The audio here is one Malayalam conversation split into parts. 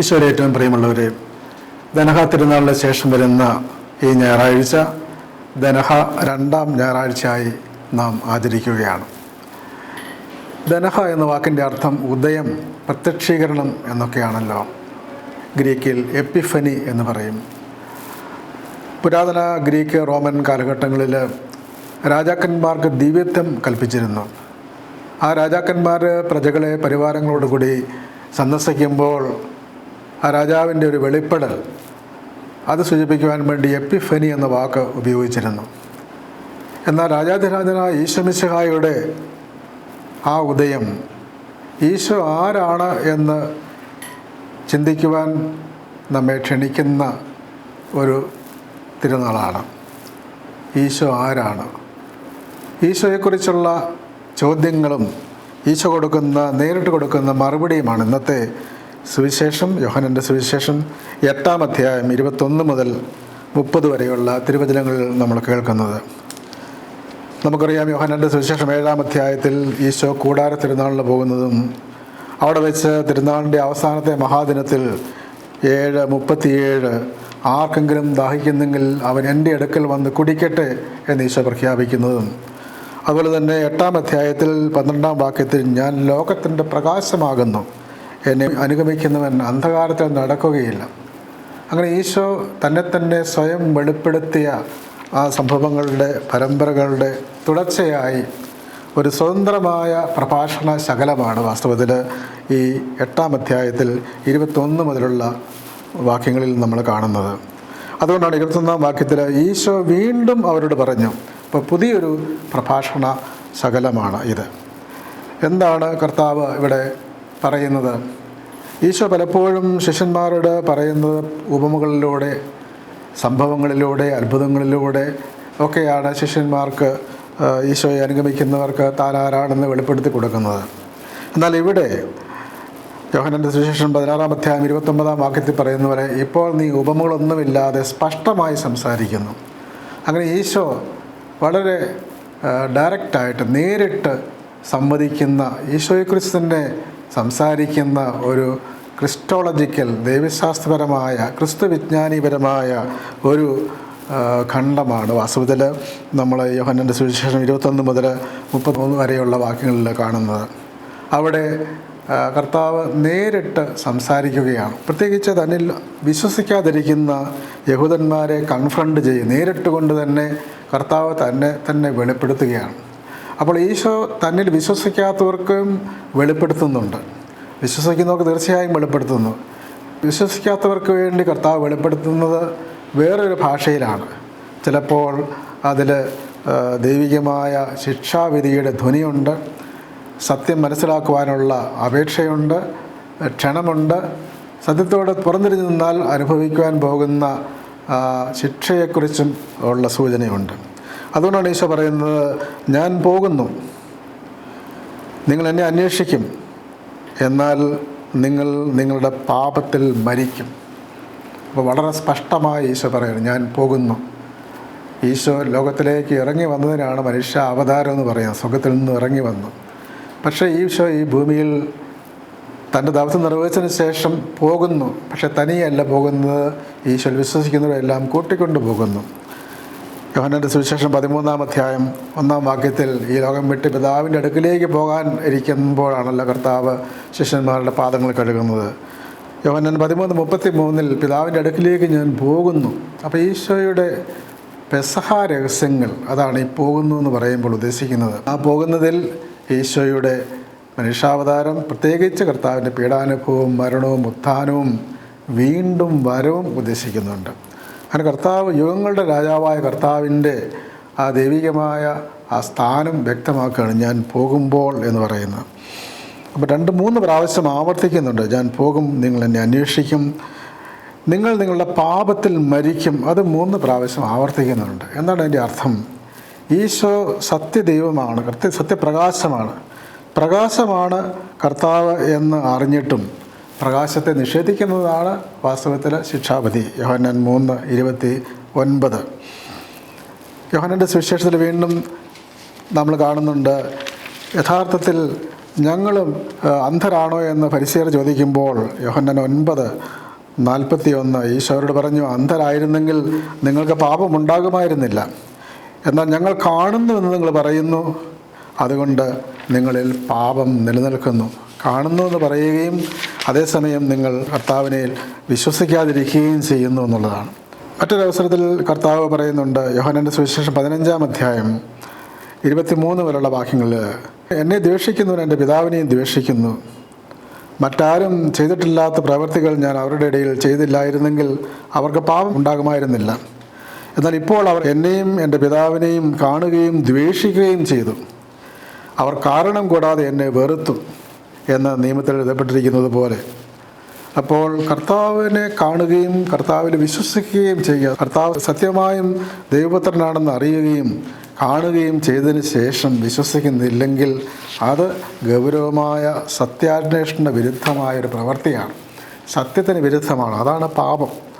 ഈശോയുടെ ഏറ്റവും പ്രിയമുള്ളവരെ ദനഹ തിരുനാളിന് ശേഷം വരുന്ന ഈ ഞായറാഴ്ച ധനഹ രണ്ടാം ഞായറാഴ്ചയായി നാം ആചരിക്കുകയാണ്. ധനഹ എന്ന വാക്കിന്റെ അർത്ഥം ഉദയം പ്രത്യക്ഷീകരണം എന്നൊക്കെയാണല്ലോ. ഗ്രീക്കിൽ എപ്പിഫനി എന്ന് പറയും. പുരാതന ഗ്രീക്ക് റോമൻ കാലഘട്ടങ്ങളിൽ രാജാക്കന്മാർക്ക് ദിവ്യത്വം കൽപ്പിച്ചിരുന്നു. ആ രാജാക്കന്മാർ പ്രജകളെ പരിവാരങ്ങളോടുകൂടി സന്ദർശിക്കുമ്പോൾ ആ രാജാവിന്റെ ഒരു വെളിപ്പെടൽ. അത് സൂചിപ്പിക്കുവാൻ വേണ്ടി എപ്പിഫനി എന്ന വാക്ക് ഉപയോഗിച്ചിരുന്നു. എന്നാൽ രാജാധിരാജനായ ഈശ്വമിശഹായുടെ ആ ഉദയം ഈശോ ആരാണ് എന്ന് ചിന്തിക്കുവാൻ നമ്മെ ക്ഷണിക്കുന്ന ഒരു തിരുനാളാണ്. ഈശോ ആരാണ്? ഈശോയെക്കുറിച്ചുള്ള ചോദ്യങ്ങളും ഈശോ കൊടുക്കുന്ന നേരിട്ട് കൊടുക്കുന്ന മറുപടിയുമാണ് ഇന്നത്തെ സുവിശേഷം യോഹനന്റെ സുവിശേഷം എട്ടാം അധ്യായം ഇരുപത്തൊന്ന് മുതൽ മുപ്പത് വരെയുള്ള തിരുവചനങ്ങളിൽ നമ്മൾ കേൾക്കുന്നത്. നമുക്കറിയാം യോഹനന്റെ സുവിശേഷം ഏഴാം അധ്യായത്തിൽ ഈശോ കൂടാര തിരുനാളിന് പോകുന്നതും അവിടെ വെച്ച് തിരുനാളിന്റെ അവസാനത്തെ മഹാദിനത്തിൽ ഏഴ് മുപ്പത്തിയേഴ് ആർക്കെങ്കിലും ദാഹിക്കുന്നെങ്കിൽ അവൻ എന്റെ അടുക്കൽ വന്ന് കുടിക്കട്ടെ എന്ന് ഈശോ പ്രഖ്യാപിക്കുന്നതും. അതുപോലെ തന്നെ എട്ടാം അധ്യായത്തിൽ പന്ത്രണ്ടാം വാക്യത്തിൽ ഞാൻ ലോകത്തിന്റെ പ്രകാശമാകുന്നു. എന്നെ അനുഗമിക്കുന്നവൻ അന്ധകാരത്തിൽ നടക്കുകയില്ല. അങ്ങനെ ഈശോ തന്നെ തന്നെ സ്വയം വെളിപ്പെടുത്തിയ ആ സംഭവങ്ങളുടെ പരമ്പരകളുടെ തുടർച്ചയായി ഒരു സ്വതന്ത്രമായ പ്രഭാഷണ ശകലമാണ് വാസ്തവത്തിൽ ഈ എട്ടാം അധ്യായത്തിൽ ഇരുപത്തൊന്ന് മുതലുള്ള വാക്യങ്ങളിൽ നമ്മൾ കാണുന്നത്. അതുകൊണ്ടാണ് ഇരുപത്തൊന്നാം വാക്യത്തിൽ ഈശോ വീണ്ടും അവരോട് പറഞ്ഞു അപ്പോൾ പുതിയൊരു പ്രഭാഷണ ശകലമാണ് ഇത്. എന്താണ് കർത്താവ് ഇവിടെ പറയുന്നത്. ഈശോ പലപ്പോഴും ശിഷ്യന്മാരോട് പറയുന്നത് ഉപമകളിലൂടെ സംഭവങ്ങളിലൂടെ അത്ഭുതങ്ങളിലൂടെ ഒക്കെയാണ് ശിഷ്യന്മാർക്ക് ഈശോയെ അനുഗമിക്കുന്നവർക്ക് താനാരാണെന്ന് വെളിപ്പെടുത്തി കൊടുക്കുന്നത്. എന്നാൽ ഇവിടെ യോഹനന്റെ സുവിശേഷം പതിനാറാം അധ്യായം ഇരുപത്തൊമ്പതാം വാക്യത്തിൽ പറയുന്ന പോലെ ഇപ്പോൾ നീ ഉപമകളൊന്നുമില്ലാതെ സ്പഷ്ടമായി സംസാരിക്കുന്നു. അങ്ങനെ ഈശോ വളരെ ഡയറക്റ്റായിട്ട് നേരിട്ട് സംവദിക്കുന്ന ഈശോയെക്കുറിച്ച് തന്നെ സംസാരിക്കുന്ന ഒരു ക്രിസ്റ്റോളജിക്കൽ ദൈവശാസ്ത്രപരമായ ക്രിസ്തു വിജ്ഞാനിപരമായ ഒരു ഖണ്ഡമാണ് വാസ്തവത്തിൽ നമ്മൾ യോഹന്നന്റെ സുവിശേഷം ഇരുപത്തൊന്ന് മുതൽ മുപ്പത്തൊന്ന് വരെയുള്ള വാക്യങ്ങളിൽ കാണുന്നത്. അവിടെ കർത്താവ് നേരിട്ട് സംസാരിക്കുകയാണ്. പ്രത്യേകിച്ച് തന്നിൽ വിശ്വസിക്കാതിരിക്കുന്ന യഹൂദന്മാരെ കൺഫ്രണ്ട് ചെയ്യും. നേരിട്ട് കൊണ്ട് തന്നെ കർത്താവ് തന്നെ തന്നെ വെളിപ്പെടുത്തുകയാണ്. അപ്പോൾ ഈശോ തന്നിൽ വിശ്വസിക്കാത്തവർക്കും വെളിപ്പെടുത്തുന്നുണ്ട്. വിശ്വസിക്കുന്നവർക്ക് തീർച്ചയായും വെളിപ്പെടുത്തുന്നു. വിശ്വസിക്കാത്തവർക്ക് വേണ്ടി കർത്താവ് വെളിപ്പെടുത്തുന്നത് വേറൊരു ഭാഷയിലാണ്. ചിലപ്പോൾ അതിൽ ദൈവികമായ ശിക്ഷാവിധിയുടെ ധ്വനിയുണ്ട്. സത്യം മനസ്സിലാക്കുവാനുള്ള അപേക്ഷയുണ്ട്. ക്ഷണമുണ്ട്. സത്യത്തോടെ പുറന്തിരിഞ്ഞു നിന്നാൽ അനുഭവിക്കുവാൻ പോകുന്ന ശിക്ഷയെക്കുറിച്ചും ഉള്ള സൂചനയുണ്ട്. അതുകൊണ്ടാണ് ഈശോ പറയുന്നത് ഞാൻ പോകുന്നു. നിങ്ങൾ എന്നെ അന്വേഷിക്കും. എന്നാൽ നിങ്ങൾ നിങ്ങളുടെ പാപത്തിൽ മരിക്കും. അപ്പോൾ വളരെ സ്പഷ്ടമായി ഈശോ പറയുന്നു ഞാൻ പോകുന്നു. ഈശോ ലോകത്തിലേക്ക് ഇറങ്ങി വന്നതിനാണ് മനുഷ്യ അവതാരം എന്ന് പറയുന്നത് സ്വർഗത്തിൽ നിന്ന് ഇറങ്ങി വന്നു. പക്ഷേ ഈശോ ഈ ഭൂമിയിൽ തന്റെ ദൗത്യം നിർവഹിച്ചതിന് ശേഷം പോകുന്നു. പക്ഷെ തനിയല്ല പോകുന്നത് ഈശോ വിശ്വസിക്കുന്നവരെല്ലാം കൂട്ടിക്കൊണ്ടു പോകുന്നു. യോഹനന്റെ സുവിശേഷം പതിമൂന്നാം അധ്യായം ഒന്നാം വാക്യത്തിൽ ഈ ലോകം വിട്ട് പിതാവിന്റെ അടുക്കിലേക്ക് പോകാൻ ഇരിക്കുമ്പോഴാണല്ലോ കർത്താവ് ശിഷ്യന്മാരുടെ പാദങ്ങൾ കഴുകുന്നത്. യോഹനൻ പതിമൂന്ന് മുപ്പത്തി മൂന്നിൽ പിതാവിന്റെ അടുക്കിലേക്ക് ഞാൻ പോകുന്നു. അപ്പോൾ ഈശോയുടെ പെസഹ രഹസ്യങ്ങൾ അതാണ് ഈ പോകുന്നു എന്ന് പറയുമ്പോൾ ഉദ്ദേശിക്കുന്നത്. ആ പോകുന്നതിൽ ഈശോയുടെ മനുഷ്യാവതാരം പ്രത്യേകിച്ച് കർത്താവിന്റെ പീഡാനുഭവവും മരണവും ഉത്ഥാനവും വീണ്ടും വരവും ഉദ്ദേശിക്കുന്നുണ്ട്. അങ്ങനെ കർത്താവ് യുഗങ്ങളുടെ രാജാവായ കർത്താവിന്റെ ആ ദൈവികമായ ആ സ്ഥാനം വ്യക്തമാക്കുകയാണ് ഞാൻ പോകുമ്പോൾ എന്ന് പറയുന്നത്. അപ്പോൾ രണ്ട് മൂന്ന് പ്രാവശ്യം ആവർത്തിക്കുന്നുണ്ട് ഞാൻ പോകും നിങ്ങൾ എന്നെ അന്വേഷിക്കും നിങ്ങൾ നിങ്ങളുടെ പാപത്തിൽ മരിക്കും അത് മൂന്ന് പ്രാവശ്യം ആവർത്തിക്കുന്നുണ്ട്. എന്താണ് അതിന്റെ അർത്ഥം? ഈശോ സത്യദൈവമാണ് കൃത്യ സത്യപ്രകാശമാണ്. പ്രകാശമാണ് കർത്താവ് എന്ന് അറിഞ്ഞിട്ടും പ്രകാശത്തെ നിഷേധിക്കുന്നതാണ് വാസ്തവത്തിലെ ശിക്ഷാപതി യോഹന്നാൻ മൂന്ന് ഇരുപത്തി ഒൻപത്. യോഹനന്റെ സുവിശേഷത്തിൽ വീണ്ടും നമ്മൾ കാണുന്നുണ്ട് യഥാർത്ഥത്തിൽ ഞങ്ങളും അന്ധരാണോ എന്ന് പരിശീലർ ചോദിക്കുമ്പോൾ യോഹന്നൻ ഒൻപത് നാൽപ്പത്തി ഒന്ന് ഈശോരോട് പറഞ്ഞു അന്ധരായിരുന്നെങ്കിൽ നിങ്ങൾക്ക് പാപമുണ്ടാകുമായിരുന്നില്ല എന്നാൽ ഞങ്ങൾ കാണുന്നു എന്ന് നിങ്ങൾ പറയുന്നു. അതുകൊണ്ട് നിങ്ങളിൽ പാപം നിലനിൽക്കുന്നു. കാണുന്നു എന്ന് പറയുകയും അതേസമയം നിങ്ങൾ കർത്താവിനെ വിശ്വസിക്കാതിരിക്കുകയും ചെയ്യുന്നു എന്നുള്ളതാണ്. മറ്റൊരവസരത്തിൽ കർത്താവ് പറയുന്നുണ്ട് യോഹനന്റെ സുവിശേഷം പതിനഞ്ചാം അധ്യായം ഇരുപത്തിമൂന്ന് വരെയുള്ള വാക്യങ്ങളിൽ എന്നെ ദ്വേഷിക്കുന്നവൻ എന്റെ പിതാവിനെയും ദ്വേഷിക്കുന്നു. മറ്റാരും ചെയ്തിട്ടില്ലാത്ത പ്രവൃത്തികൾ ഞാൻ അവരുടെ ഇടയിൽ ചെയ്തില്ലായിരുന്നെങ്കിൽ അവർക്ക് പാപം ഉണ്ടാകുമായിരുന്നില്ല. എന്നാൽ ഇപ്പോൾ അവർ എന്നെയും എന്റെ പിതാവിനെയും കാണുകയും ദ്വേഷിക്കുകയും ചെയ്തു. അവർ കാരണം കൂടാതെ എന്നെ വെറുത്തു. എന്ന് നിയമത്തിൽ എഴുതപ്പെട്ടിരിക്കുന്നത് പോലെ. അപ്പോൾ കർത്താവിനെ കാണുകയും കർത്താവിനെ വിശ്വസിക്കുകയും ചെയ്യുക. കർത്താവ് സത്യമായും ദൈവപുത്രനാണെന്ന് അറിയുകയും കാണുകയും ചെയ്തതിന് ശേഷം വിശ്വസിക്കുന്നില്ലെങ്കിൽ അത് ഗൗരവമായ സത്യാന്വേഷണ വിരുദ്ധമായ ഒരു പ്രവൃത്തിയാണ്. സത്യത്തിന് വിരുദ്ധമാണ്. അതാണ് പാപം.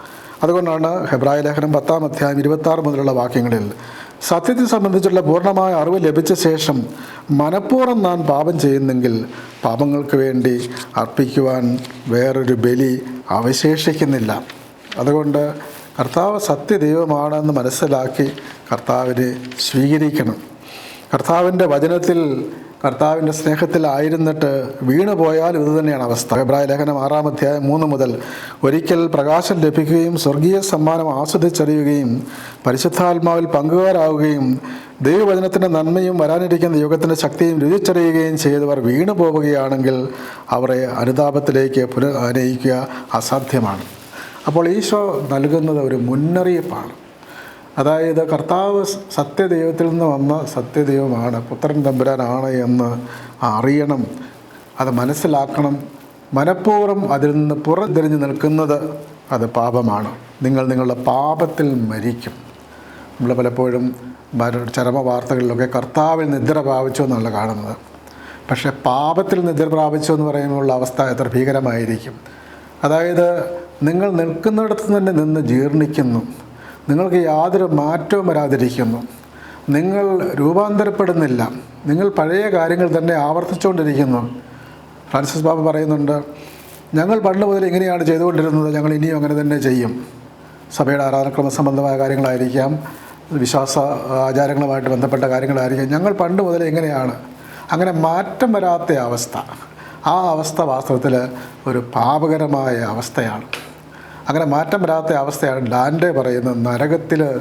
അതുകൊണ്ടാണ് ഹെബ്രായ ലേഖനം പത്താം അധ്യായം ഇരുപത്താറ് മുതലുള്ള വാക്യങ്ങളിൽ സത്യത്തെ സംബന്ധിച്ചുള്ള പൂർണമായ അറിവ് ലഭിച്ച ശേഷം മനഃപൂർവം നാം പാപം ചെയ്യുന്നെങ്കിൽ പാപങ്ങൾക്ക് വേണ്ടി അർപ്പിക്കുവാൻ വേറൊരു ബലി അവശേഷിക്കുന്നില്ല. അതുകൊണ്ട് കർത്താവ് സത്യദൈവമാണെന്ന് മനസ്സിലാക്കി കർത്താവിനെ സ്വീകരിക്കണം. കർത്താവിന്റെ വചനത്തിൽ കർത്താവിന്റെ സ്നേഹത്തിലായിരുന്നിട്ട് വീണു പോയാലും ഇത് തന്നെയാണ് അവസ്ഥ. അഭിപ്രായ ലേഖനം ആറാം അധ്യായം മൂന്ന് മുതൽ ഒരിക്കൽ പ്രകാശം ലഭിക്കുകയും സ്വർഗീയ സമ്മാനം ആസ്വദിച്ചറിയുകയും പരിശുദ്ധാത്മാവിൽ പങ്കുകാരാവുകയും ദൈവവചനത്തിന്റെ നന്മയും വരാനിരിക്കുന്ന യുഗത്തിന്റെ ശക്തിയും രുചിച്ചറിയുകയും ചെയ്തവർ വീണു പോവുകയാണെങ്കിൽ അവരെ അനുതാപത്തിലേക്ക് പുനഃനയിക്കുക അസാധ്യമാണ്. അപ്പോൾ ഈശോ നൽകുന്നത് ഒരു മുന്നറിയിപ്പാണ്. അതായത് കർത്താവ് സത്യദൈവത്തിൽ നിന്ന് വന്ന സത്യദൈവമാണ് പുത്രൻ തമ്പുരാനാണ് എന്ന് അറിയണം അത് മനസ്സിലാക്കണം. മനഃപൂർവം അതിൽ നിന്ന് പുറംതിരിഞ്ഞ് നിൽക്കുന്നത് അത് പാപമാണ്. നിങ്ങൾ നിങ്ങളുടെ പാപത്തിൽ മരിക്കും. നമ്മൾ പലപ്പോഴും ചരമ വാർത്തകളിലൊക്കെ കർത്താവിൽ നിദ്ര പ്രാപിച്ചു എന്നുള്ള കാണുന്നത്. പക്ഷേ പാപത്തിൽ നിദ്ര പ്രാപിച്ചു എന്ന് പറയുമ്പോഴുള്ള അവസ്ഥ എത്ര ഭീകരമായിരിക്കും. അതായത് നിങ്ങൾ നിൽക്കുന്നിടത്ത് തന്നെ നിന്ന് ജീർണിക്കുന്നു. നിങ്ങൾക്ക് യാതൊരു മാറ്റവും വരാതിരിക്കുന്നു. നിങ്ങൾ രൂപാന്തരപ്പെടുന്നില്ല. നിങ്ങൾ പഴയ കാര്യങ്ങൾ തന്നെ ആവർത്തിച്ചുകൊണ്ടിരിക്കുന്നു. ഫ്രാൻസിസ് ബാബ പറയുന്നുണ്ട് ഞങ്ങൾ പണ്ട് മുതൽ ഇങ്ങനെയാണ് ചെയ്തുകൊണ്ടിരുന്നത്. ഞങ്ങൾ ഇനിയും അങ്ങനെ തന്നെ ചെയ്യും. സഭയുടെ ആരാധനക്രമ സംബന്ധമായ കാര്യങ്ങളായിരിക്കാം വിശ്വാസ ആചാരങ്ങളുമായിട്ട് ബന്ധപ്പെട്ട കാര്യങ്ങളായിരിക്കാം. ഞങ്ങൾ പണ്ട് മുതൽ എങ്ങനെയാണ് അങ്ങനെ മാറ്റം വരാത്ത അവസ്ഥ. ആ അവസ്ഥ വാസ്തവത്തിൽ ഒരു പാപകരമായ അവസ്ഥയാണ്. അങ്ങനെ മാറ്റം വരാത്ത അവസ്ഥയാണ് ഡാൻഡെ പറയുന്നത്. നരകത്തിൽ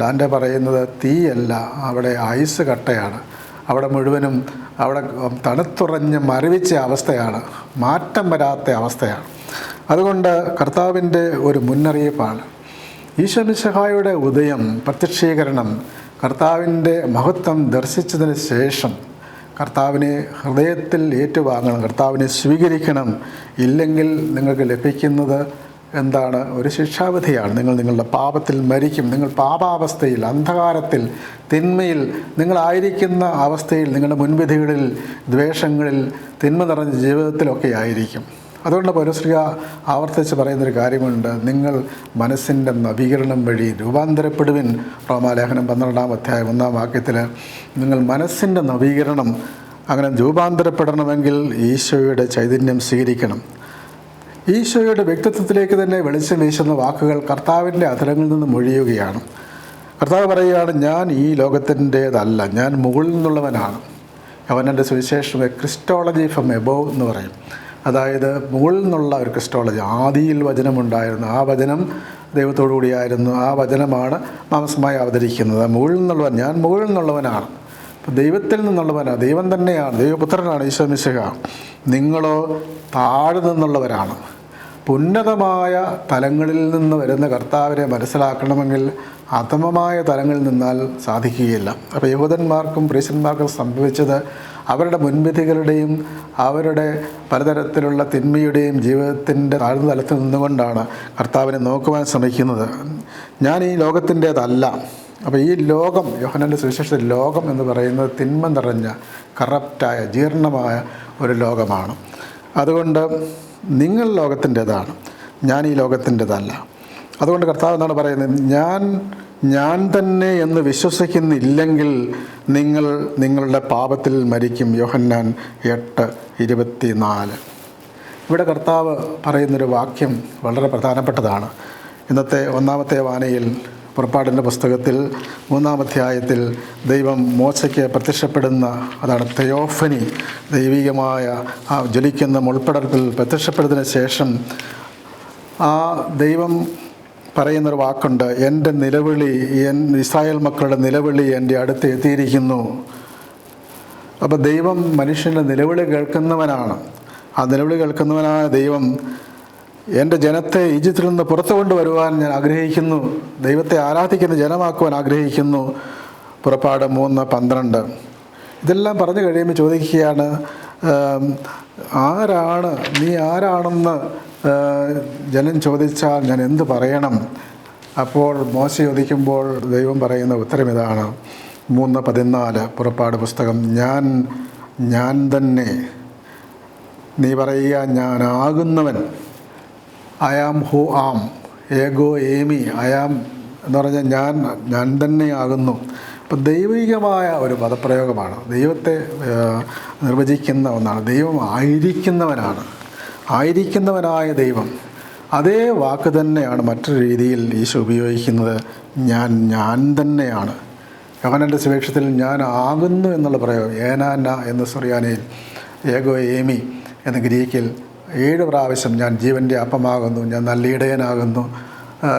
ഡാൻഡെ പറയുന്നത് തീയല്ല. അവിടെ ഐസ് കട്ടയാണ്. അവിടെ മുഴുവനും അവിടെ തണുത്തുറഞ്ഞ് മരവിച്ച അവസ്ഥയാണ്. മാറ്റം വരാത്ത അവസ്ഥയാണ്. അതുകൊണ്ട് കർത്താവിന്റെ ഒരു മുന്നറിയിപ്പാണ്. ഈശ്വരനിസഹായുടെ ഉദയം പ്രത്യക്ഷീകരണം കർത്താവിന്റെ മഹത്വം ദർശിച്ചതിന് ശേഷം കർത്താവിനെ ഹൃദയത്തിൽ ഏറ്റുവാങ്ങണം കർത്താവിനെ സ്വീകരിക്കണം. ഇല്ലെങ്കിൽ നിങ്ങൾക്ക് ലഭിക്കുന്നത് എന്താണ്? ഒരു ശിക്ഷാവിധിയാണ്. നിങ്ങൾ നിങ്ങളുടെ പാപത്തിൽ മരിക്കും. നിങ്ങൾ പാപാവസ്ഥയിൽ അന്ധകാരത്തിൽ തിന്മയിൽ നിങ്ങളായിരിക്കുന്ന അവസ്ഥയിൽ നിങ്ങളുടെ മുൻവിധികളിൽ ദ്വേഷങ്ങളിൽ തിന്മ നിറഞ്ഞ ജീവിതത്തിലൊക്കെ ആയിരിക്കും അതുകൊണ്ട് പൗരശ്രീക ആവർത്തിച്ച് പറയുന്നൊരു കാര്യമുണ്ട്. നിങ്ങൾ മനസ്സിന്റെ നവീകരണം വഴി രൂപാന്തരപ്പെടുവിൻ. റോമാലേഖനം പന്ത്രണ്ടാം അധ്യായം ഒന്നാം വാക്യത്തിൽ നിങ്ങൾ മനസ്സിന്റെ നവീകരണം അങ്ങനെ രൂപാന്തരപ്പെടണമെങ്കിൽ ഈശോയുടെ ചൈതന്യം സ്വീകരിക്കണം. ഈശോയുടെ വ്യക്തിത്വത്തിലേക്ക് തന്നെ വെളിച്ചം വീശുന്ന വാക്കുകൾ കർത്താവിന്റെ അധരങ്ങളിൽ നിന്ന് മൊഴിയുകയാണ്. കർത്താവ് പറയുകയാണ് ഞാൻ ഈ ലോകത്തിന്റേതല്ല ഞാൻ മുകളിൽ നിന്നുള്ളവനാണ്. അവനെന്റെ സുവിശേഷം ക്രിസ്റ്റോളജി ഫ്രം എബോവ് എന്ന് പറയും. അതായത് മുകളിൽ നിന്നുള്ള ഒരു ക്രിസ്റ്റോളജി ആദിയിൽ വചനമുണ്ടായിരുന്നു. ആ വചനം ദൈവത്തോടു കൂടിയായിരുന്നു ആ വചനമാണ് മാംസമായി അവതരിക്കുന്നത്. മുകളിൽ നിന്നുള്ളവൻ ഞാൻ മുകളിൽ നിന്നുള്ളവനാണ്. ദൈവത്തിൽ നിന്നുള്ളവനാണ് ദൈവം തന്നെയാണ് ദൈവപുത്രനാണ് ഈശോ മിശിഹ. നിങ്ങളോ താഴെ നിന്നുള്ളവരാണ്. ഉന്നതമായ തലങ്ങളിൽ നിന്ന് വരുന്ന കർത്താവിനെ മനസ്സിലാക്കണമെങ്കിൽ അധമമായ തലങ്ങളിൽ നിന്നാൽ സാധിക്കുകയില്ല. അപ്പോൾ യഹൂദന്മാർക്കും പ്രീശന്മാർക്കും സംഭവിച്ചത് അവരുടെ മുൻവിധികളുടെയും അവരുടെ പലതരത്തിലുള്ള തിന്മയുടെയും ജീവിതത്തിന്റെ താഴ്ന്ന തലത്തിൽ നിന്നുകൊണ്ടാണ് കർത്താവിനെ നോക്കുവാൻ ശ്രമിക്കുന്നത്. ഞാൻ ഈ ലോകത്തിന്റേതല്ല. അപ്പോൾ ഈ ലോകം യോഹനന്റെ സുവിശേഷത്തിൽ ലോകം എന്ന് പറയുന്നത് തിന്മ നിറഞ്ഞ കറപ്റ്റായ ജീർണമായ ഒരു ലോകമാണ്. അതുകൊണ്ട് നിങ്ങൾ ലോകത്തിന്റെതാണ്. ഞാൻ ഈ ലോകത്തിന്റെതല്ല. അതുകൊണ്ട് കർത്താവ് എന്നാണ് പറയുന്നത്? ഞാൻ ഞാൻ തന്നെ എന്ന് വിശ്വസിക്കുന്നില്ലെങ്കിൽ നിങ്ങൾ നിങ്ങളുടെ പാപത്തിൽ മരിക്കും. യോഹന്നാൻ എട്ട് ഇരുപത്തി നാല് ഇവിടെ കർത്താവ് പറയുന്നൊരു വാക്യം വളരെ പ്രധാനപ്പെട്ടതാണ്. ഇന്നത്തെ ഒന്നാമത്തെ വാനയിൽ പുറപ്പാടിന്റെ പുസ്തകത്തിൽ മൂന്നാം അധ്യായത്തിൽ ദൈവം മോശയ്ക്ക് പ്രത്യക്ഷപ്പെടുന്ന അതാണ് തെയോഫനി ദൈവികമായ ആ ജ്വലിക്കുന്ന മുൾപ്പടർപ്പിൽ പ്രത്യക്ഷപ്പെടുന്നതിന് ശേഷം ആ ദൈവം പറയുന്നൊരു വാക്കുണ്ട് എന്റെ നിലവിളി എൻ ഇസ്രായേൽ മക്കളുടെ നിലവിളി എന്റെ അടുത്ത് എത്തിയിരിക്കുന്നു. അപ്പോൾ ദൈവം മനുഷ്യന്റെ നിലവിളി കേൾക്കുന്നവനാണ്. ആ നിലവിളി കേൾക്കുന്നവനായ ദൈവം എന്റെ ജനത്തെ ഈജിപ്തിൽ നിന്ന് പുറത്തു കൊണ്ടുവരുവാൻ ഞാൻ ആഗ്രഹിക്കുന്നു. ദൈവത്തെ ആരാധിക്കുന്ന ജനമാക്കുവാൻ ആഗ്രഹിക്കുന്നു. പുറപ്പാട് മൂന്ന് പന്ത്രണ്ട്. ഇതെല്ലാം പറഞ്ഞു കഴിയുമ്പോൾ ചോദിക്കുകയാണ് ആരാണ് നീ ആരാണെന്ന് ജനം ചോദിച്ചാൽ ഞാൻ എന്ത് പറയണം? അപ്പോൾ മോശ ചോദിക്കുമ്പോൾ ദൈവം പറയുന്ന ഉത്തരം ഇതാണ്. മൂന്ന് പതിനാല്. പുറപ്പാട് പുസ്തകം ഞാൻ ഞാൻ തന്നെ. നീ പറയുക ഞാനാകുന്നവൻ. ഐ ആം ഹു ആം ഏഗോ ഏമി. ഐ ആം എന്ന് പറഞ്ഞാൽ ഞാൻ ഞാൻ തന്നെയാകുന്നു. അപ്പം ദൈവികമായ ഒരു പദപ്രയോഗമാണ്. ദൈവത്തെ നിർവചിക്കുന്ന ഒന്നാണ്. ദൈവം ആയിരിക്കുന്നവനാണ്. ആയിരിക്കുന്നവനായ ദൈവം. അതേ വാക്ക് തന്നെയാണ് മറ്റൊരു രീതിയിൽ ഈശോ ഉപയോഗിക്കുന്നത്. ഞാൻ ഞാൻ തന്നെയാണ്. യോഹനന്റെ സുപേക്ഷത്തിൽ ഞാൻ ആകുന്നു എന്നുള്ള പ്രയോഗം. ഏനാന എന്ന് സുറിയാനയിൽ ഏഗോ ഏമി എന്ന ഗ്രീക്കിൽ ഏഴ് പ്രാവശ്യം ഞാൻ ജീവന്റെ അപ്പമാകുന്നു ഞാൻ നല്ല ഇടയനാകുന്നു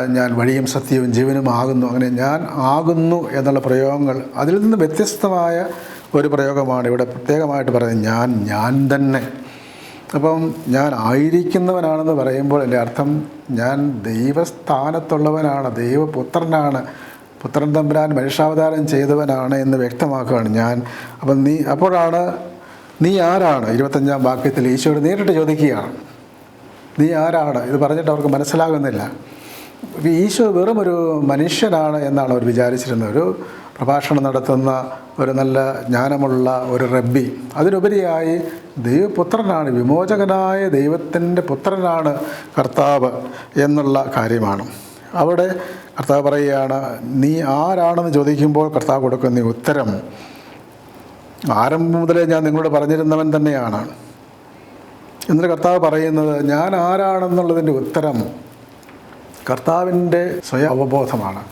ഞാൻ വഴിയും സത്യവും ജീവനും ആകുന്നു. അങ്ങനെ ഞാൻ ആകുന്നു എന്നുള്ള പ്രയോഗങ്ങൾ അതിൽ നിന്ന് വ്യത്യസ്തമായ ഒരു പ്രയോഗമാണ്. ഇവിടെ പ്രത്യേകമായിട്ട് പറയുന്നത് ഞാൻ ഞാൻ തന്നെ. അപ്പം ഞാൻ ആയിരിക്കുന്നവനാണെന്ന് പറയുമ്പോൾ എന്റെ അർത്ഥം ഞാൻ ദൈവസ്ഥാനത്തുള്ളവനാണ് ദൈവപുത്രനാണ് പുത്രൻ തമ്പുരാൻ മനുഷ്യാവതാരം ചെയ്തവനാണ് എന്ന് വ്യക്തമാക്കുകയാണ് ഞാൻ. അപ്പം നീ അപ്പോഴാണ് നീ ആരാണ്? ഇരുപത്തഞ്ചാം വാക്യത്തിൽ ഈശോയോട് നേരിട്ട് ചോദിക്കുകയാണ്. നീ ആരാണ്? ഇത് പറഞ്ഞിട്ട് അവർക്ക് മനസ്സിലാകുന്നില്ല. ഈശോ വെറും ഒരു മനുഷ്യനാണ് എന്നാണ് അവർ വിചാരിച്ചിരുന്നത്. ഒരു പ്രഭാഷണം നടത്തുന്ന ഒരു നല്ല ജ്ഞാനമുള്ള ഒരു റബ്ബി. അതിനുപരിയായി ദൈവപുത്രനാണ് വിമോചകനായ ദൈവത്തിന്റെ പുത്രനാണ് കർത്താവ് എന്നുള്ള കാര്യമാണ്. അവിടെ കർത്താവ് പറയുകയാണ് നീ ആരാണെന്ന് ചോദിക്കുമ്പോൾ കർത്താവ് കൊടുക്കുന്ന ഉത്തരം ആരംഭം മുതലേ ഞാൻ നിങ്ങളോട് പറഞ്ഞിരുന്നവൻ തന്നെയാണ്. എന്നിട്ട് കർത്താവ് പറയുന്നത് ഞാൻ ആരാണെന്നുള്ളതിന്റെ ഉത്തരം കർത്താവിന്റെ സ്വയം അവബോധമാണ്.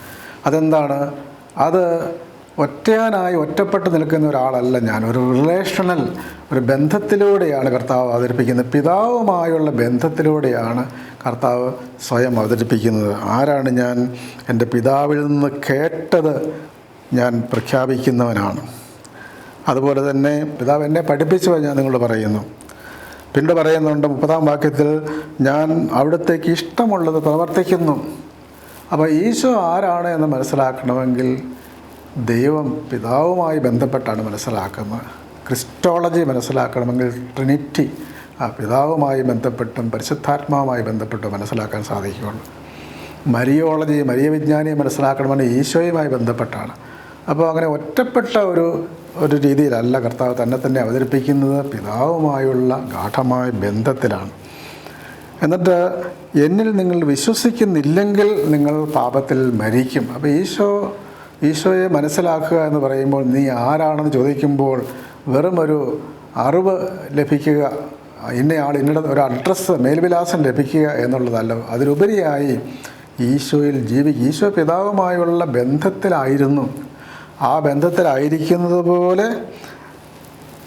അതെന്താണ്? അത് ഒറ്റയാനായി ഒറ്റപ്പെട്ട് നിൽക്കുന്ന ഒരാളല്ല ഞാൻ. ഒരു റിലേഷണൽ ഒരു ബന്ധത്തിലൂടെയാണ് കർത്താവ് അവതരിപ്പിക്കുന്നത്. പിതാവുമായുള്ള ബന്ധത്തിലൂടെയാണ് കർത്താവ് സ്വയം അവതരിപ്പിക്കുന്നത്. ആരാണ് ഞാൻ? എന്റെ പിതാവിൽ നിന്ന് കേട്ടത് ഞാൻ പ്രഖ്യാപിക്കുന്നവനാണ്. അതുപോലെ തന്നെ പിതാവ് എന്നെ പഠിപ്പിച്ചു ഞാൻ നിങ്ങൾ പറയുന്നു. പിന്നീട് പറയുന്നുണ്ട് മുപ്പതാം വാക്യത്തിൽ ഞാൻ അവിടത്തേക്ക് ഇഷ്ടമുള്ളത് പ്രവർത്തിക്കുന്നു. അപ്പോൾ ഈശോ ആരാണ് എന്ന് മനസ്സിലാക്കണമെങ്കിൽ ദൈവം പിതാവുമായി ബന്ധപ്പെട്ടാണ് മനസ്സിലാക്കുന്നത്. ക്രിസ്റ്റോളജി മനസ്സിലാക്കണമെങ്കിൽ ട്രിനിറ്റി ആ പിതാവുമായി ബന്ധപ്പെട്ടും പരിശുദ്ധാത്മാവുമായി ബന്ധപ്പെട്ടും മനസ്സിലാക്കാൻ സാധിക്കുകയുള്ളൂ. മരിയോളജി മരിയ വിജ്ഞാനിയെ മനസ്സിലാക്കണമെങ്കിൽ ഈശോയുമായി ബന്ധപ്പെട്ടാണ്. അപ്പോൾ അങ്ങനെ ഒറ്റപ്പെട്ട ഒരു ഒരു രീതിയിലല്ല കർത്താവ് തന്നെ തന്നെ അവതരിപ്പിക്കുന്നത്. പിതാവുമായുള്ള ഗാഠമായ ബന്ധത്തിലാണ്. എന്നിട്ട് എന്നിൽ നിങ്ങൾ വിശ്വസിക്കുന്നില്ലെങ്കിൽ നിങ്ങൾ പാപത്തിൽ മരിക്കും. അപ്പോൾ ഈശോ ഈശോയെ മനസ്സിലാക്കുക എന്ന് പറയുമ്പോൾ നീ ആരാണെന്ന് ചോദിക്കുമ്പോൾ വെറുമൊരു അറിവ് ലഭിക്കുക ഇന്നയാൾ ഇന്നിട ഒരു അഡ്രസ്സ് മേൽവിലാസം ലഭിക്കുക എന്നുള്ളതല്ല. അതിലുപരിയായി ഈശോയിൽ ജീവി ഈശോ പിതാവുമായുള്ള ബന്ധത്തിലായിരുന്നു. ആ ബന്ധത്തിലായിരിക്കുന്നത് പോലെ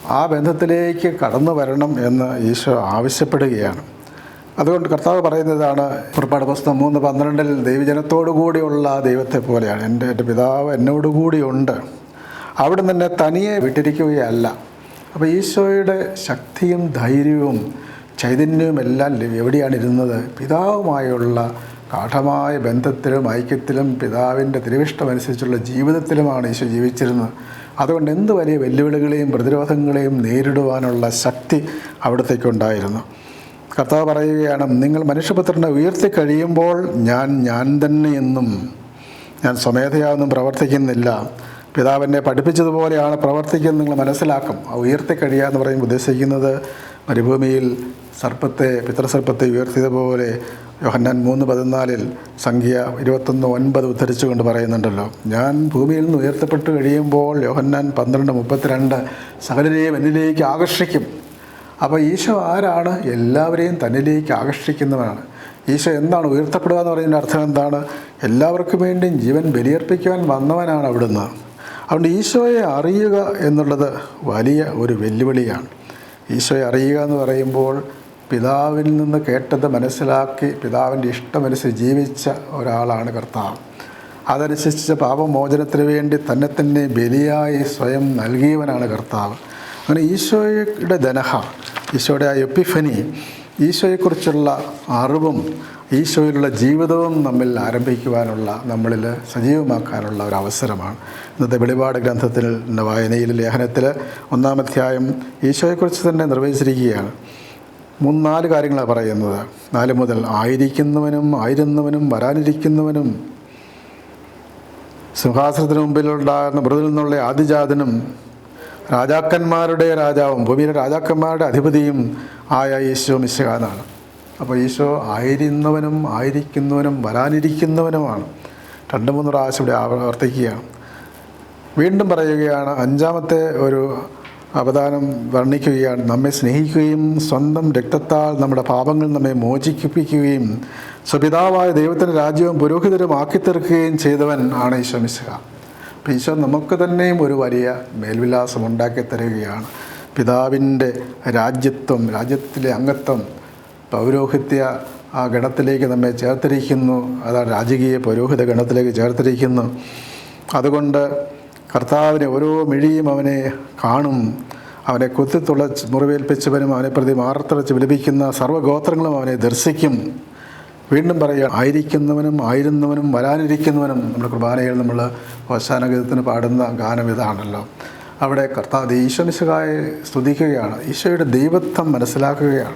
ആ ബന്ധത്തിലേക്ക് കടന്നു വരണം എന്ന് ഈശോ ആവശ്യപ്പെടുകയാണ്. അതുകൊണ്ട് കർത്താവ് പറയുന്നതാണ് പുറപ്പാട് പുസ്തകം മൂന്ന് പന്ത്രണ്ടിൽ ദൈവജനത്തോടു കൂടിയുള്ള ദൈവത്തെ പോലെയാണ്. എന്റെ എന്റെ പിതാവ് എന്നോടുകൂടിയുണ്ട് അവിടെ നിന്നെ തനിയെ വിട്ടിരിക്കുകയല്ല. അപ്പോൾ ഈശോയുടെ ശക്തിയും ധൈര്യവും ചൈതന്യവും എല്ലാം എവിടെയാണ് ഇരുന്നത്? പിതാവുമായുള്ള ഗാഠമായ ബന്ധത്തിലും ഐക്യത്തിലും പിതാവിന്റെ തിരുവിഷ്ടമനുസരിച്ചുള്ള ജീവിതത്തിലുമാണ് ഈശോ ജീവിച്ചിരുന്നത്. അതുകൊണ്ട് എന്ത് വലിയ വെല്ലുവിളികളെയും പ്രതിരോധങ്ങളെയും നേരിടുവാനുള്ള ശക്തി അവിടത്തേക്കുണ്ടായിരുന്നു കർത്താവ് പറയുകയാണ് നിങ്ങൾ മനുഷ്യപുത്രനെ ഉയർത്തി കഴിയുമ്പോൾ ഞാൻ ഞാൻ തന്നെയെന്നും ഞാൻ സ്വമേധയാന്നും പ്രവർത്തിക്കുന്നില്ല. പിതാവിനെ പഠിപ്പിച്ചതുപോലെയാണ് പ്രവർത്തിക്കുന്നത് നിങ്ങൾ മനസ്സിലാക്കും. ആ ഉയർത്തി കഴിയുക എന്ന് പറയുമ്പോൾ ഉദ്ദേശിക്കുന്നത് മരുഭൂമിയിൽ സർപ്പത്തെ പിതൃസർപ്പത്തെ ഉയർത്തിയതുപോലെ യോഹന്നാൻ മൂന്ന് പതിനാലിൽ സംഖ്യ ഇരുപത്തൊന്ന് ഒൻപത് ഉദ്ധരിച്ചുകൊണ്ട് പറയുന്നുണ്ടല്ലോ. ഞാൻ ഭൂമിയിൽ നിന്ന് ഉയർത്തപ്പെട്ട് കഴിയുമ്പോൾ യോഹന്നാൻ പന്ത്രണ്ട് മുപ്പത്തിരണ്ട് സകലരെയും എന്നിലേക്ക് ആകർഷിക്കും. അപ്പോൾ ഈശോ ആരാണ്? എല്ലാവരെയും തന്നിലേക്ക് ആകർഷിക്കുന്നവനാണ്. ഈശോ എന്താണ് ഉയർത്തപ്പെടുക എന്ന് പറയുന്നതിന്റെ അർത്ഥം എന്താണ്? എല്ലാവർക്കും വേണ്ടിയും ജീവൻ ബലിയർപ്പിക്കുവാൻ വന്നവനാണ് അവിടുന്ന്. അതുകൊണ്ട് ഈശോയെ അറിയുക എന്നുള്ളത് വലിയ ഒരു വെല്ലുവിളിയാണ്. ഈശോയെ അറിയുക എന്ന് പറയുമ്പോൾ പിതാവിൽ നിന്ന് കേട്ടത് മനസ്സിലാക്കി പിതാവിന്റെ ഇഷ്ടമനുസരിച്ച് ജീവിച്ച ഒരാളാണ് കർത്താവ്. അതനുസരിച്ച് പാപമോചനത്തിന് വേണ്ടി തന്നെ തന്നെ ബലിയായി സ്വയം നൽകിയവനാണ് കർത്താവ്. അങ്ങനെ ഈശോയുടെ ധനഹ ഈശോയുടെ ആ എപ്പിഫനി ഈശോയെക്കുറിച്ചുള്ള അറിവും ഈശോയിലുള്ള ജീവിതവും നമ്മിൽ ആരംഭിക്കുവാനുള്ള നമ്മളിൽ സജീവമാക്കാനുള്ള ഒരു അവസരമാണ്. ഇന്നത്തെ വെളിപാട് ഗ്രന്ഥത്തിൽ വായനയിൽ ലേഖനത്തിൽ ഒന്നാമധ്യായം ഈശോയെക്കുറിച്ച് തന്നെ നിർവഹിച്ചിരിക്കുകയാണ്. മൂന്ന് നാല് കാര്യങ്ങളാണ് പറയുന്നത്. നാല് മുതൽ ആയിരിക്കുന്നവനും ആയിരുന്നവനും വരാനിരിക്കുന്നവനും സിംഹാസനത്തിന് മുമ്പിലുണ്ടാകുന്ന മൃതിൽ നിന്നുള്ള ആദിജാതനും രാജാക്കന്മാരുടെ രാജാവും ഭൂമിയിലെ രാജാക്കന്മാരുടെ അധിപതിയും ആയ ഈശോ മിശിഹ അപ്പോൾ ഈശോ ആയിരുന്നവനും ആയിരിക്കുന്നവനും വരാനിരിക്കുന്നവനുമാണ്. രണ്ട് മൂന്ന് പ്രാവശ്യം ഇവിടെ ആവർത്തിക്കുകയാണ്. വീണ്ടും പറയുകയാണ് അഞ്ചാമത്തെ ഒരു അവദാനം വർണിക്കുകയാണ്. നമ്മെ സ്നേഹിക്കുകയും സ്വന്തം രക്തത്താൽ നമ്മുടെ പാപങ്ങൾ നമ്മെ മോചിപ്പിക്കുകയും സ്വപിതാവായ ദൈവത്തിന്റെ രാജ്യവും പുരോഹിതരും ആക്കി തീർക്കുകയും ചെയ്തവൻ ആണ് ഈശോ അപ്പോൾ ഈശോ നമുക്ക് തന്നെയും ഒരു വലിയ മേൽവിലാസം ഉണ്ടാക്കി തരികയാണ്. പിതാവിന്റെ രാജ്യത്വം രാജ്യത്തിലെ അംഗത്വം പൗരോഹിത്യ ആ ഗണത്തിലേക്ക് നമ്മെ ചേർത്തിരിക്കുന്നു. അതാണ് രാജകീയ പൗരോഹിത ഗണത്തിലേക്ക് ചേർത്തിരിക്കുന്നു. അതുകൊണ്ട് കർത്താവിനെ ഓരോ മിഴിയും അവനെ കാണും. അവനെ കുത്തിത്തുളച്ച് മുറിവേൽപ്പിച്ചവനും അവനെ പ്രതി മാറത്തളച്ച് വിലപിക്കുന്ന സർവഗോത്രങ്ങളും അവനെ ദർശിക്കും. വീണ്ടും പറയുക ആയിരിക്കുന്നവനും ആയിരുന്നവനും വരാനിരിക്കുന്നവനും. നമ്മുടെ കുർബാനയിൽ നമ്മൾ ഓശാനഗീതത്തിന് പാടുന്ന ഗാനം ഇതാണല്ലോ. അവിടെ കർത്താവ് ഈശോനിശകായെ സ്തുതിക്കുകയാണ്. ഈശോയുടെ ദൈവത്വം മനസ്സിലാക്കുകയാണ്.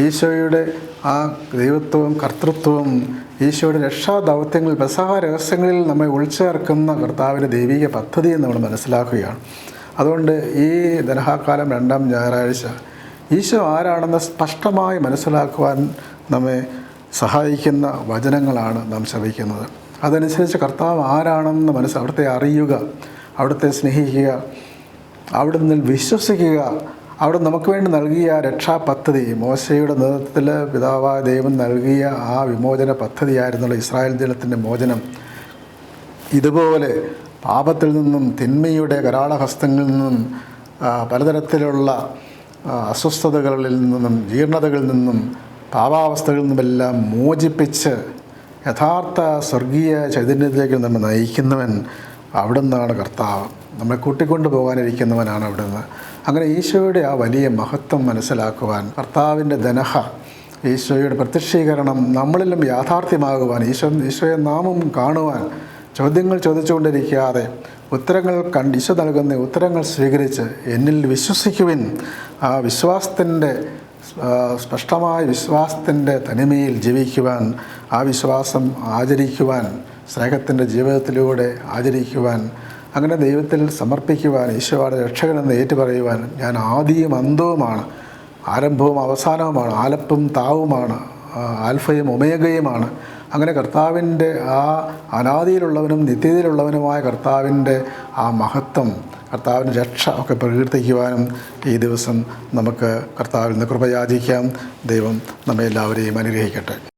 ഈശോയുടെ ആ ദൈവത്വവും കർത്തൃത്വവും ഈശോയുടെ രക്ഷാദൗത്യങ്ങൾ ബസഹ രഹസ്യങ്ങളിൽ നമ്മെ ഉൾച്ചേർക്കുന്ന കർത്താവിന്റെ ദൈവിക പദ്ധതി നമ്മൾ മനസ്സിലാക്കുകയാണ്. അതുകൊണ്ട് ഈ ധനഹാക്കാലം രണ്ടാം ഞായറാഴ്ച ഈശോ ആരാണെന്ന് സ്പഷ്ടമായി മനസ്സിലാക്കുവാൻ നമ്മെ സഹായിക്കുന്ന വചനങ്ങളാണ് നാം ശ്രമിക്കുന്നത് അതനുസരിച്ച് കർത്താവ് ആരാണെന്ന് മനസ്സ് അവിടുത്തെ അറിയുക അവിടുത്തെ സ്നേഹിക്കുക അവിടുന്ന് വിശ്വസിക്കുക അവിടെ നമുക്ക് വേണ്ടി നൽകിയ രക്ഷാ പദ്ധതി മോശയുടെ നേതൃത്വത്തിൽ പിതാവായ ദൈവം നൽകിയ ആ വിമോചന പദ്ധതിയായിരുന്നുള്ള ഇസ്രായേൽ ജനത്തിന്റെ മോചനം. ഇതുപോലെ പാപത്തിൽ നിന്നും തിന്മയുടെ കരാളഹസ്തങ്ങളിൽ നിന്നും പലതരത്തിലുള്ള അസ്വസ്ഥതകളിൽ നിന്നും ജീർണതകളിൽ നിന്നും പാപാവസ്ഥകളിൽ നിന്നുമെല്ലാം മോചിപ്പിച്ച് യഥാർത്ഥ സ്വർഗീയ ചൈതന്യത്തിലേക്ക് നമ്മൾ നയിക്കുന്നവൻ അവിടുന്നാണ് കർത്താവ്. നമ്മളെ കൂട്ടിക്കൊണ്ടു പോകാനിരിക്കുന്നവനാണ് അവിടുന്ന്. അങ്ങനെ ഈശോയുടെ ആ വലിയ മഹത്വം മനസ്സിലാക്കുവാൻ കർത്താവിന്റെ ധനഹ ഈശോയുടെ പ്രത്യക്ഷീകരണം നമ്മളിലും യാഥാർത്ഥ്യമാകുവാൻ ഈശോ ഈശോയെ നാമം കാണുവാൻ ചോദ്യങ്ങൾ ചോദിച്ചുകൊണ്ടിരിക്കാതെ ഉത്തരങ്ങൾ കണ്ട് ഈശോ നൽകുന്ന ഉത്തരങ്ങൾ സ്വീകരിച്ച് എന്നിൽ വിശ്വസിക്കുവിൻ. ആ വിശ്വാസത്തിന്റെ സ്പഷ്ടമായ വിശ്വാസത്തിന്റെ തനിമയിൽ ജീവിക്കുവാൻ ആ വിശ്വാസം ആചരിക്കുവാൻ സ്നേഹത്തിന്റെ ജീവിതത്തിലൂടെ ആചരിക്കുവാൻ അങ്ങനെ ദൈവത്തിൽ സമർപ്പിക്കുവാൻ ഈശോയുടെ രക്ഷകനെന്ന് ഏറ്റുപറയുവാൻ ഞാൻ ആദിയും അന്തവുമാണ്. ആരംഭവും അവസാനവുമാണ്. ആലപ്പും താവുമാണ്. ആൽഫയും ഒമേഗയുമാണ്. അങ്ങനെ കർത്താവിന്റെ ആ അനാദിയിലുള്ളവനും നിത്യതയിലുള്ളവനുമായ കർത്താവിന്റെ ആ മഹത്വം കർത്താവിന്റെ രക്ഷ ഒക്കെ പ്രകീർത്തിക്കുവാനും ഈ ദിവസം നമുക്ക് കർത്താവിൽ നിന്ന് കൃപയാചിക്കാം. ദൈവം നമ്മെ എല്ലാവരെയും അനുഗ്രഹിക്കട്ടെ.